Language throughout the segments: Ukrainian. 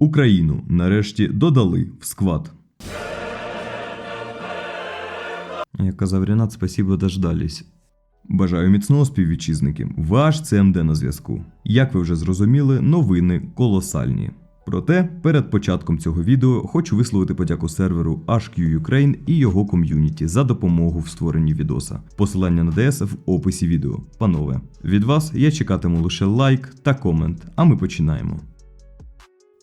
Україну нарешті додали в сквад. Як казав Ренат, спасибо дождались. Бажаю міцного співвітчизники. Ваш ЦМД на зв'язку. Як ви вже зрозуміли, новини колосальні. Проте, перед початком цього відео хочу висловити подяку серверу HQ Ukraine і його ком'юніті за допомогу в створенні відоса. Посилання на ДС в описі відео. Панове, від вас я чекатиму лише лайк та комент, а ми починаємо.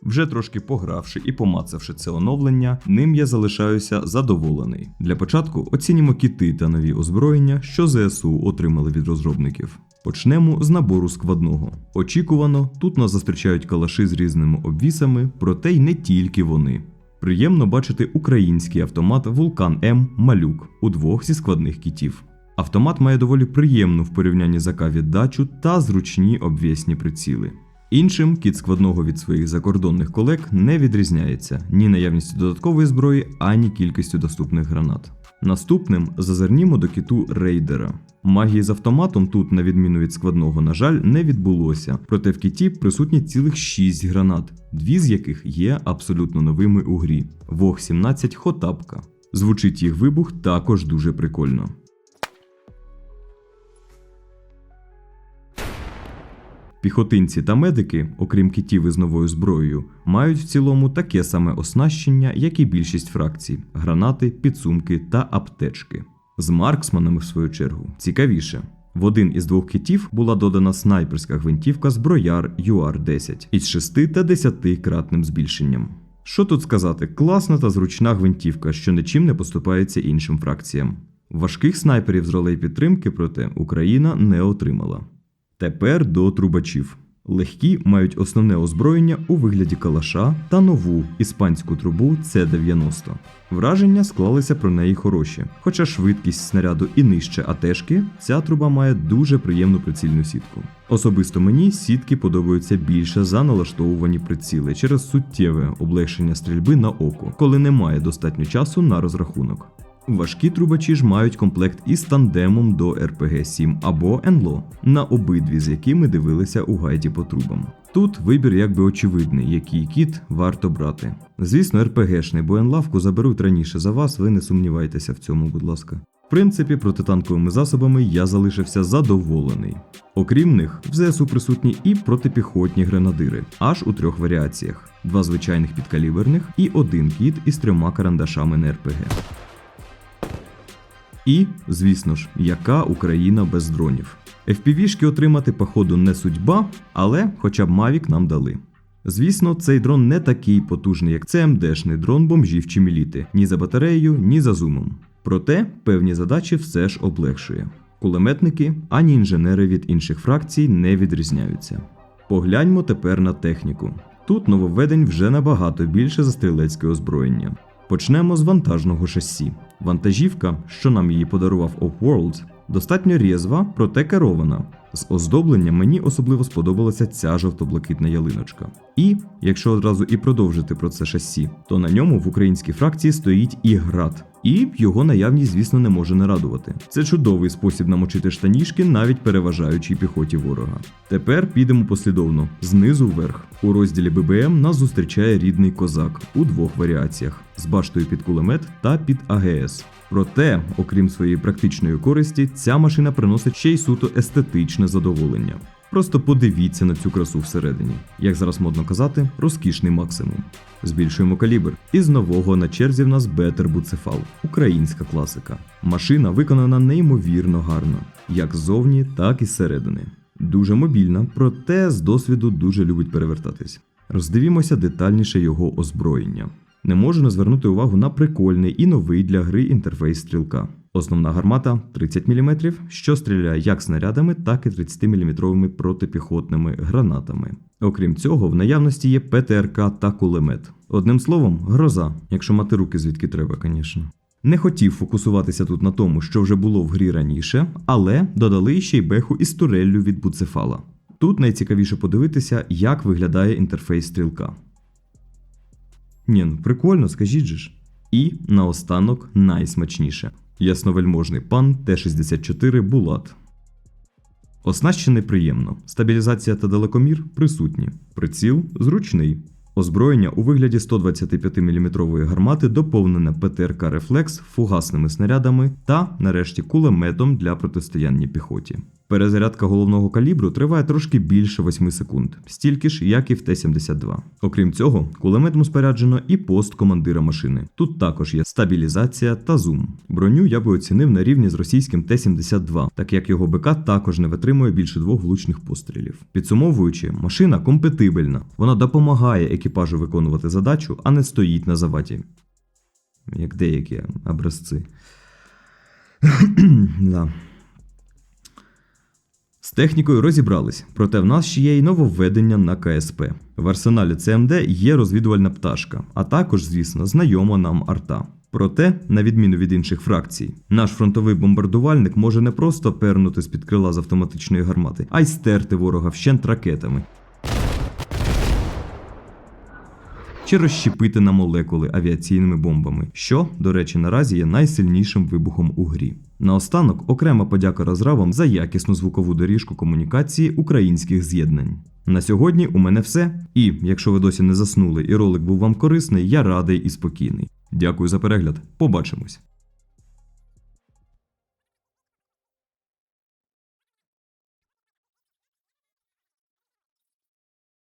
Вже трошки погравши і помацавши це оновлення, ним я залишаюся задоволений. Для початку оцінімо кіти та нові озброєння, що ЗСУ отримали від розробників. Почнемо з набору складного. Очікувано, тут нас зустрічають калаши з різними обвісами, проте й не тільки вони. Приємно бачити український автомат Вулкан М Малюк у двох зі складних кітів. Автомат має доволі приємну в порівнянні з АК віддачу та зручні обвісні приціли. Іншим кіт складного від своїх закордонних колег не відрізняється ні наявністю додаткової зброї, ані кількістю доступних гранат. Наступним зазирнімо до кіту рейдера. Магії з автоматом тут, на відміну від складного, на жаль, не відбулося, проте в кіті присутні цілих 6 гранат, дві з яких є абсолютно новими у грі. Вог 17 Хотапка. Звучить їх вибух також дуже прикольно. Піхотинці та медики, окрім китів із новою зброєю, мають в цілому таке саме оснащення, як і більшість фракцій: гранати, підсумки та аптечки. З марксманами, в свою чергу, цікавіше. В один із двох китів була додана снайперська гвинтівка зброяр UR-10 із 6 та 10 кратним збільшенням. Що тут сказати, класна та зручна гвинтівка, що нічим не поступається іншим фракціям. Важких снайперів з ролей підтримки, проте Україна не отримала. Тепер до трубачів. Легкі мають основне озброєння у вигляді калаша та нову іспанську трубу С-90. Враження склалися про неї хороші. Хоча швидкість снаряду і нижче АТшки, ця труба має дуже приємну прицільну сітку. Особисто мені сітки подобаються більше за налаштовувані приціли через суттєве облегшення стрільби на око, коли немає достатньо часу на розрахунок. Важкі трубачі ж мають комплект із тандемом до RPG 7 або НЛО, на обидві з якими дивилися у гайді по трубам. Тут вибір якби очевидний, який кіт варто брати. Звісно, РПГшний, бо енлавку заберуть раніше за вас, ви не сумнівайтеся в цьому, будь ласка. В принципі, протитанковими засобами я залишився задоволений. Окрім них, в ЗСУ присутні і протипіхотні гренадири, аж у трьох варіаціях: два звичайних підкаліберних і один кіт із трьома карандашами на РПГ. І, звісно ж, яка Україна без дронів. FPV-шки отримати, походу, не судьба, але хоча б Mavic нам дали. Звісно, цей дрон не такий потужний, як CMD-шний дрон бомжів чи міліти, ні за батареєю, ні за зумом. Проте певні задачі все ж облегшує. Кулеметники ані інженери від інших фракцій не відрізняються. Погляньмо тепер на техніку. Тут нововведень вже набагато більше за стрілецьке озброєння. Почнемо з вантажного шасі. Вантажівка, що нам її подарував Offworld, достатньо різва, проте керована. З оздоблення мені особливо сподобалася ця жовто-блакитна ялиночка. І, якщо одразу і продовжити про це шасі, то на ньому в українській фракції стоїть і град. І його наявність, звісно, не може не радувати. Це чудовий спосіб намочити штаніжки, навіть переважаючи піхоті ворога. Тепер підемо послідовно знизу вверх. У розділі ББМ нас зустрічає рідний козак у двох варіаціях з баштою під кулемет та під АГС. Проте, окрім своєї практичної користі, ця машина приносить ще й суто естетичне задоволення. Просто подивіться на цю красу всередині. Як зараз модно казати, розкішний максимум. Збільшуємо калібр. І з нового на черзі в нас Бетер Буцефал, українська класика. Машина виконана неймовірно гарно, як ззовні, так і зсередини. Дуже мобільна, проте з досвіду дуже любить перевертатись. Роздивімося детальніше його озброєння. Не можу не звернути увагу на прикольний і новий для гри інтерфейс стрілка. Основна гармата 30 мм, що стріляє як снарядами, так і 30-мм протипіхотними гранатами. Окрім цього, в наявності є ПТРК та кулемет. Одним словом, гроза, якщо мати руки звідки треба, звісно. Не хотів фокусуватися тут на тому, що вже було в грі раніше, але додали ще й беху із туреллю від буцефала. Тут найцікавіше подивитися, як виглядає інтерфейс стрілка. Ні, ну прикольно, скажіть же ж. І наостанок найсмачніше. Ясновельможний пан Т-64 Булат. Оснащений приємно. Стабілізація та далекомір присутні. Приціл зручний. Озброєння у вигляді 125-мм гармати доповнене ПТРК Рефлекс фугасними снарядами та, нарешті, кулеметом для протистояння піхоті. Перезарядка головного калібру триває трошки більше 8 секунд, стільки ж, як і в Т-72. Окрім цього, кулеметом споряджено і пост командира машини. Тут також є стабілізація та зум. Броню я би оцінив на рівні з російським Т-72, так як його БК також не витримує більше двох влучних пострілів. Підсумовуючи, машина компетибельна. Вона допомагає екіпажу виконувати задачу, а не стоїть на заваді. Як деякі образці. да. З технікою розібрались, проте в нас ще є й нововведення на КСП. В арсеналі ЦМД є розвідувальна пташка, а також, звісно, знайома нам арта. Проте, на відміну від інших фракцій, наш фронтовий бомбардувальник може не просто пернути з-під крила з автоматичної гармати, а й стерти ворога вщент ракетами. Чи розщепити на молекули авіаційними бомбами, що, до речі, наразі є найсильнішим вибухом у грі. Наостанок окрема подяка розравам за якісну звукову доріжку комунікації українських з'єднань. На сьогодні у мене все. І якщо ви досі не заснули і ролик був вам корисний, я радий і спокійний. Дякую за перегляд. Побачимось.